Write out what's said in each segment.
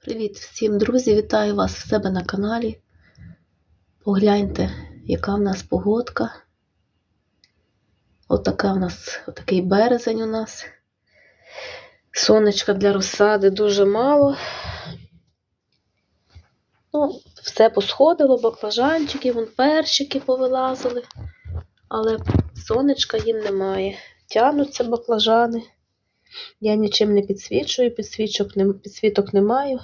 Привіт всім, друзі! Вітаю вас в себе на каналі. Погляньте, яка в нас погодка. Отака в нас, отакий березень у нас. Сонечка для розсади дуже мало. Ну, все посходило, баклажанчики, вон перчики повилазили, але сонечка їм немає. Тянуться баклажани. Я нічим не підсвічую, підсвічок не, підсвіток не маю.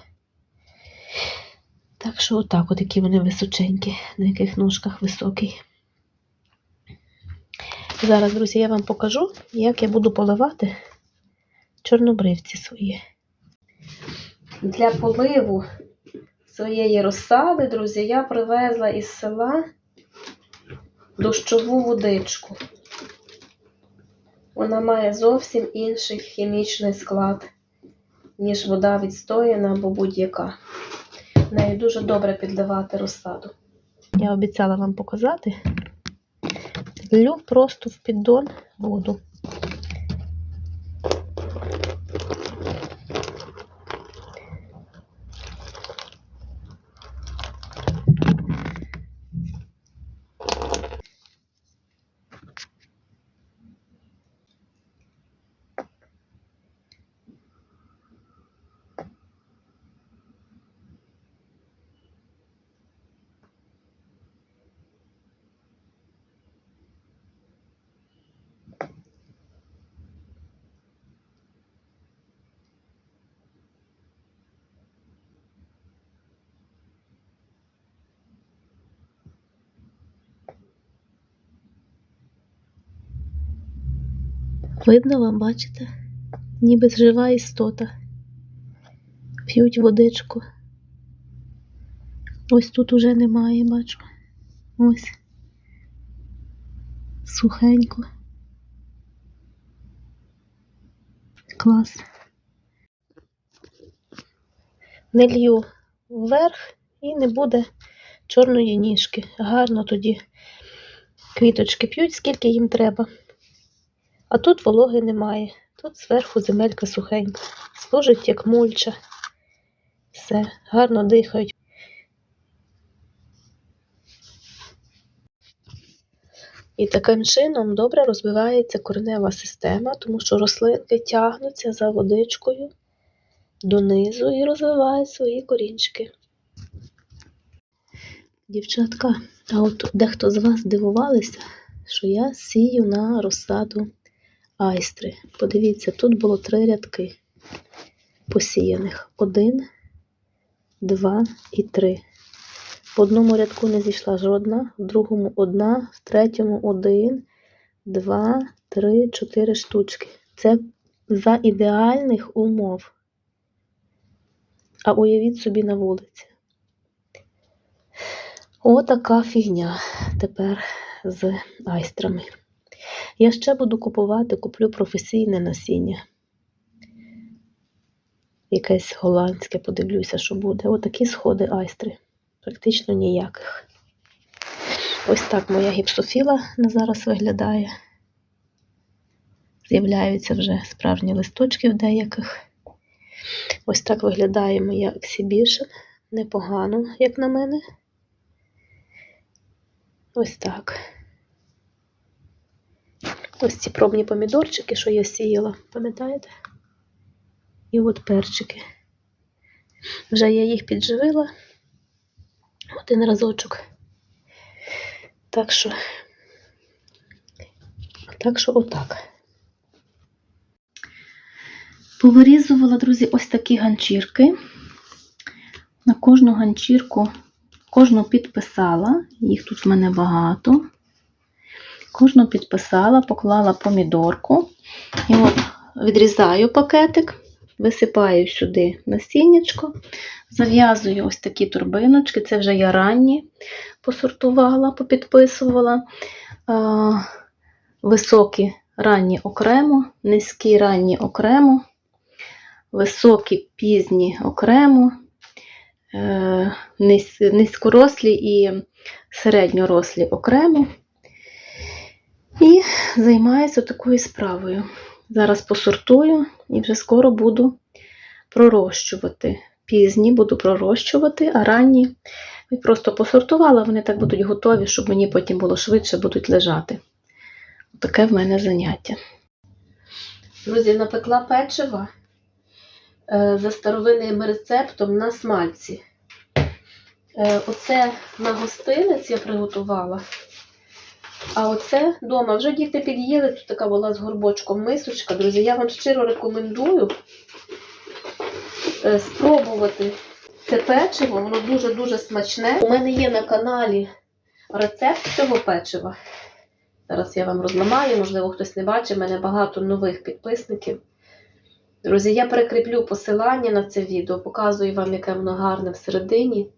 Так що отак, от які вони височенькі, на яких ножках високий. Зараз, друзі, я вам покажу, як я буду поливати чорнобривці свої. Для поливу своєї розсади, друзі, я привезла із села дощову водичку. Вона має зовсім інший хімічний склад, ніж вода відстояна або будь-яка. Нею дуже добре підливати розсаду. Я обіцяла вам показати. Лю просто в піддон воду. Видно вам, бачите? Ніби жива істота. П'ють водичку. Ось тут уже немає, бачу. Ось. Сухенько. Клас. Не лью вверх і не буде чорної ніжки. Гарно тоді квіточки п'ють, скільки їм треба. А тут вологи немає. Тут зверху земелька сухенька. Служить як мульча. Все, гарно дихають. І таким чином добре розвивається коренева система, тому що рослинки тягнуться за водичкою донизу і розвивають свої корінчики. Дівчатка, а от дехто з вас дивувалися, що я сію на розсаду айстри. Подивіться, тут було три рядки посіяних. Один, два і три. В одному рядку не зійшла жодна, в другому одна, в третьому один, два, три, чотири штучки. Це за ідеальних умов. А уявіть собі на вулиці. Отака фігня тепер з айстрами. Я ще буду купувати, куплю професійне насіння. Якесь голландське, подивлюся, що буде. Отакі сходи айстри. Практично ніяких. Ось так моя гіпсофіла на зараз виглядає. З'являються вже справжні листочки в деяких. Ось так виглядає моя Exhibition. Непогано, як на мене. Ось так. Ось ці пробні помідорчики, що я сіяла, пам'ятаєте? І от перчики. Вже я їх підживила один разочок. Так що, так що отак. Повирізувала, друзі, ось такі ганчірки. На кожну ганчірку, кожну підписала, їх тут в мене багато. Кожну підписала, поклала помідорку. І от відрізаю пакетик, висипаю сюди насіннячко, зав'язую ось такі турбиночки. Це вже я ранні посортувала, попідписувала. Високі ранні окремо, низькі ранні окремо, високі пізні окремо, е, низькорослі і середньорослі окремо. Займаюся такою справою. Зараз посортую і вже скоро буду пророщувати. пізні буду пророщувати, а ранні я просто посортувала, вони так будуть готові, щоб мені потім було швидше будуть лежати. Таке в мене заняття. Друзі, напекла печива е, за старовинним рецептом на смальці. Е, Оце на гостинець я приготувала. А оце вдома вже діти під'їли. Тут така була з горбочком мисочка. Друзі, я вам щиро рекомендую е, спробувати це печиво. Воно дуже-дуже смачне. У мене є на каналі рецепт цього печива. Зараз я вам розламаю, можливо, хтось не бачив, у мене багато нових підписників. Друзі, я перекріплю посилання на це відео, показую вам, яке воно гарне всередині.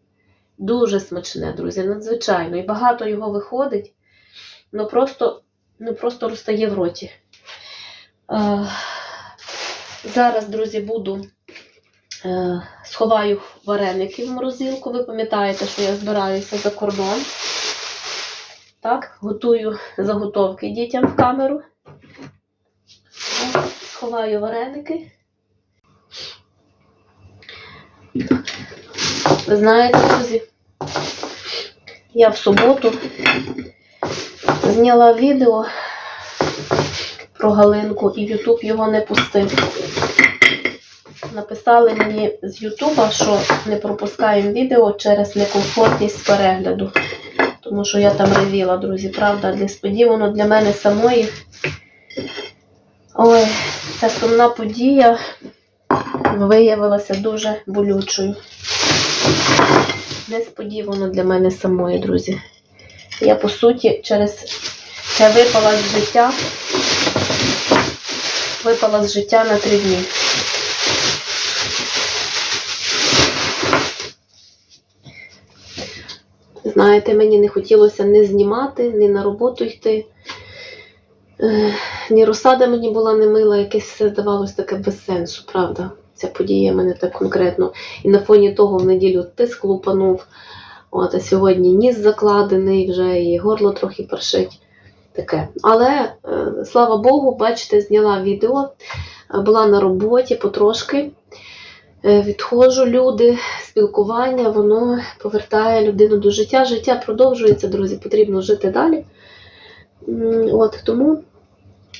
Дуже смачне, друзі, надзвичайно. І багато його виходить, ну просто, ну просто розтає в роті. Е, зараз, друзі, буду е, сховаю вареники в морозилку. Ви пам'ятаєте, що я збираюся за кордон. Так, готую заготовки дітям в камеру. Сховаю вареники. Ви знаєте, друзі, я в суботу зняла відео про Галинку і Ютуб його не пустив. Написали мені з Ютуба, що не пропускаємо відео через некомфортність перегляду. Тому що я там ревіла, друзі, правда, несподівано для мене самої. Ой, ця сумна подія виявилася дуже болючою. Несподівано для мене самої, друзі. Я, по суті, через це випала з життя, випала з життя на три дні. Знаєте, мені не хотілося не знімати, ні на роботу йти. Е, ні розсада мені була не мила, якесь все здавалось таке без сенсу, правда. Ця подія мене так конкретно. І на фоні того в неділю тиск лупанув. От, а сьогодні ніс закладений, вже і горло трохи першить. Таке. Але, е, слава Богу, бачите, зняла відео, була на роботі потрошки. Е, Відходжу люди, спілкування, воно повертає людину до життя. Життя продовжується, друзі, потрібно жити далі. От, тому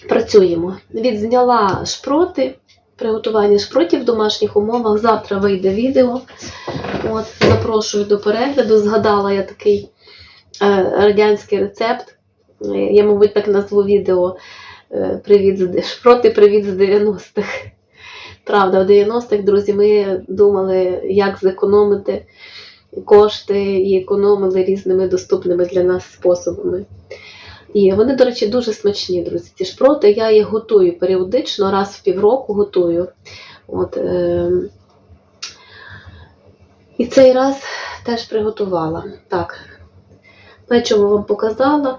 працюємо. Відзняла шпроти, приготування шпротів в домашніх умовах. Завтра вийде відео. От, запрошую до перегляду. Згадала я такий е, радянський рецепт. Е, Я, мабуть, так назву відео е, Привіт де- шпроти, привіт з 90-х. Правда, в 90-х, друзі, ми думали, як зекономити кошти і економили різними доступними для нас способами. І вони, до речі, дуже смачні, друзі. Ці шпроти я їх готую періодично, раз в півроку готую. От, е- і цей раз теж приготувала. Так, печиво вам показала.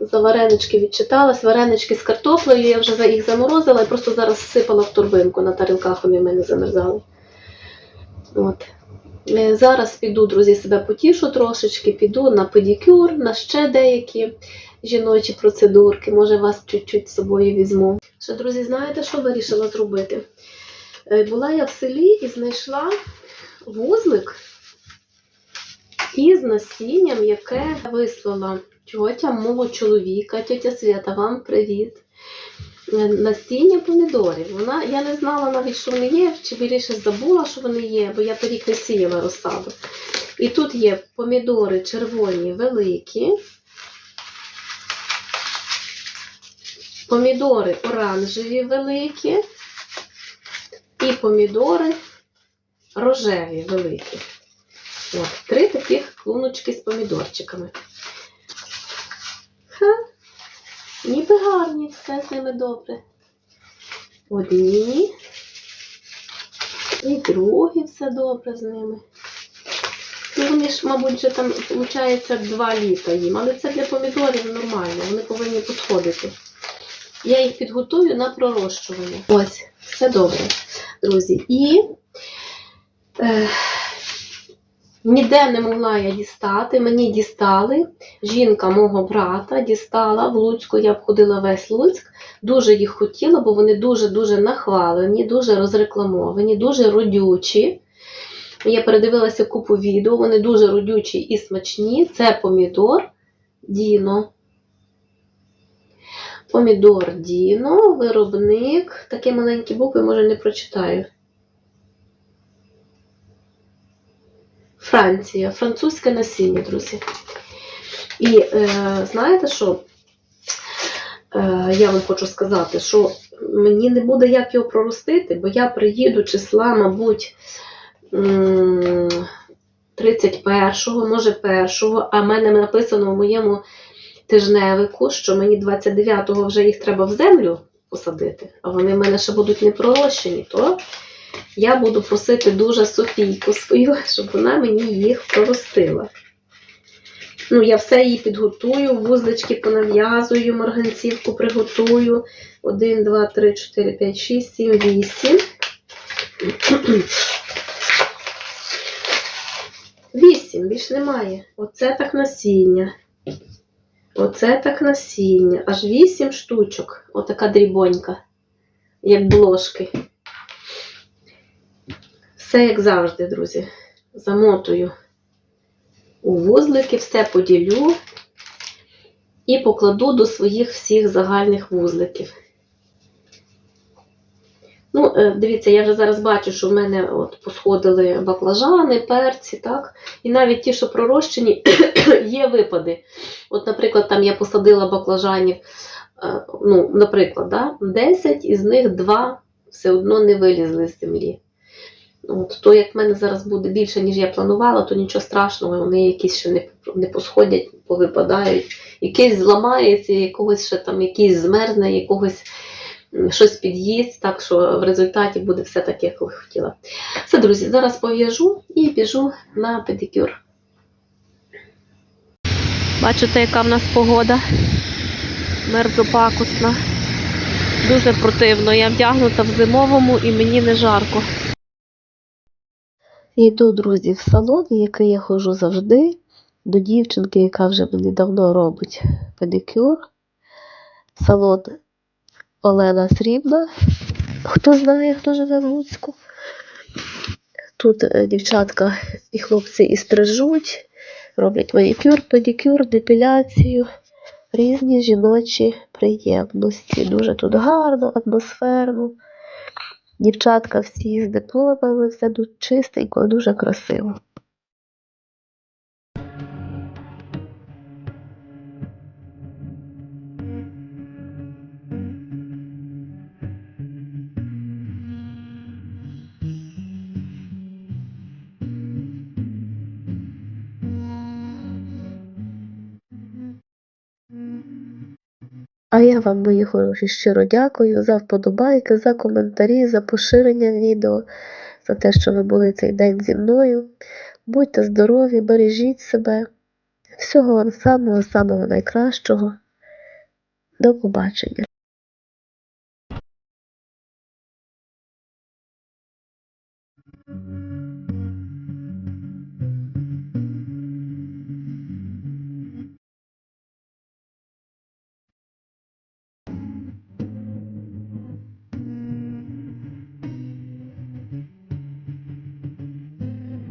За варенички відчиталась. Варенички з картоплею, я вже їх заморозила і просто зараз всипала в турбинку. На тарілках вони в мене замерзали. От. Е, Зараз піду, друзі, себе потішу трошечки, піду на педикюр, на ще деякі жіночі процедурки. Може, вас чуть-чуть з собою візьму. Ще, друзі, знаєте, що вирішила зробити? Е, Була я в селі і знайшла вузлик із насінням, яке вислала тьотя мого чоловіка, тьотя Свята, вам привіт. Е, Насіння помідорів. Вона, я не знала навіть, що вони є, чи більше забула, що вони є, бо я торік не сіяла розсаду. І тут є помідори червоні великі, помідори оранжеві великі і помідори рожеві великі. От, три таких клуночки з помідорчиками. Ха, ніби гарні, все з ними добре. Одні. І другі все добре з ними. Ну, вони ж, мабуть, вже там, виходить, два літа їм, але це для помідорів нормально, вони повинні підходити. Я їх підготую на пророщування. Ось, все добре, друзі. І ніде не могла я дістати, мені дістали. Жінка мого брата дістала в Луцьку, я обходила весь Луцьк. Дуже їх хотіла, бо вони дуже-дуже нахвалені, дуже розрекламовані, дуже родючі. Я передивилася купу відео, вони дуже родючі і смачні. Це помідор Діно. Помідор Діно, виробник. Такі маленькі букви, може, не прочитаю. Франція, французьке насіння, друзі. І е, знаєте що? Е, я вам хочу сказати, що мені не буде як його проростити, бо я приїду числа, мабуть, 31-го, може 1-го, а в мене написано в моєму тижневику, що мені 29-го вже їх треба в землю посадити, а вони в мене ще будуть не пророщені, то я буду просити дуже Софійку свою, щоб вона мені їх проростила. Ну, я все її підготую, вузлички понав'язую, марганцівку приготую. 1, 2, 3, 4, 5, 6, 7, 8. 8, більш немає. Оце так насіння. Оце так насіння. Аж 8 штучок. Отака дрібонька, як блошки. Все як завжди, друзі. Замотую у вузлики, все поділю і покладу до своїх всіх загальних вузликів. Ну, е, дивіться, я вже зараз бачу, що в мене от посходили баклажани, перці, так? І навіть ті, що пророщені, є випади. От, наприклад, там я посадила баклажанів, е, ну, наприклад, да? 10, із них 2 все одно не вилізли з землі. От, то як в мене зараз буде більше, ніж я планувала, то нічого страшного, вони якісь ще не, не посходять, повипадають. Якийсь зламається, якогось ще там якийсь змерзне, якогось щось під'їсть, так що в результаті буде все так, як я хотіла. Все, друзі, зараз пов'яжу і біжу на педикюр. Бачите, яка в нас погода? Мерзопакусна. Дуже противно. Я вдягнута в зимовому і мені не жарко. Йду, друзі, в салон, в який я ходжу завжди, до дівчинки, яка вже мені давно робить педикюр. Салон Олена Срібна. Хто знає, хто живе в Луцьку. Тут е, дівчатка і хлопці і стрижуть, роблять манікюр, педикюр, депіляцію, різні жіночі приємності. Дуже тут гарно, атмосферно. Дівчатка всі з дипломами, все тут чистенько, дуже красиво. А я вам, мої хороші, щиро дякую за вподобайки, за коментарі, за поширення відео, за те, що ви були цей день зі мною. Будьте здорові, бережіть себе. Всього вам самого-самого найкращого. До побачення.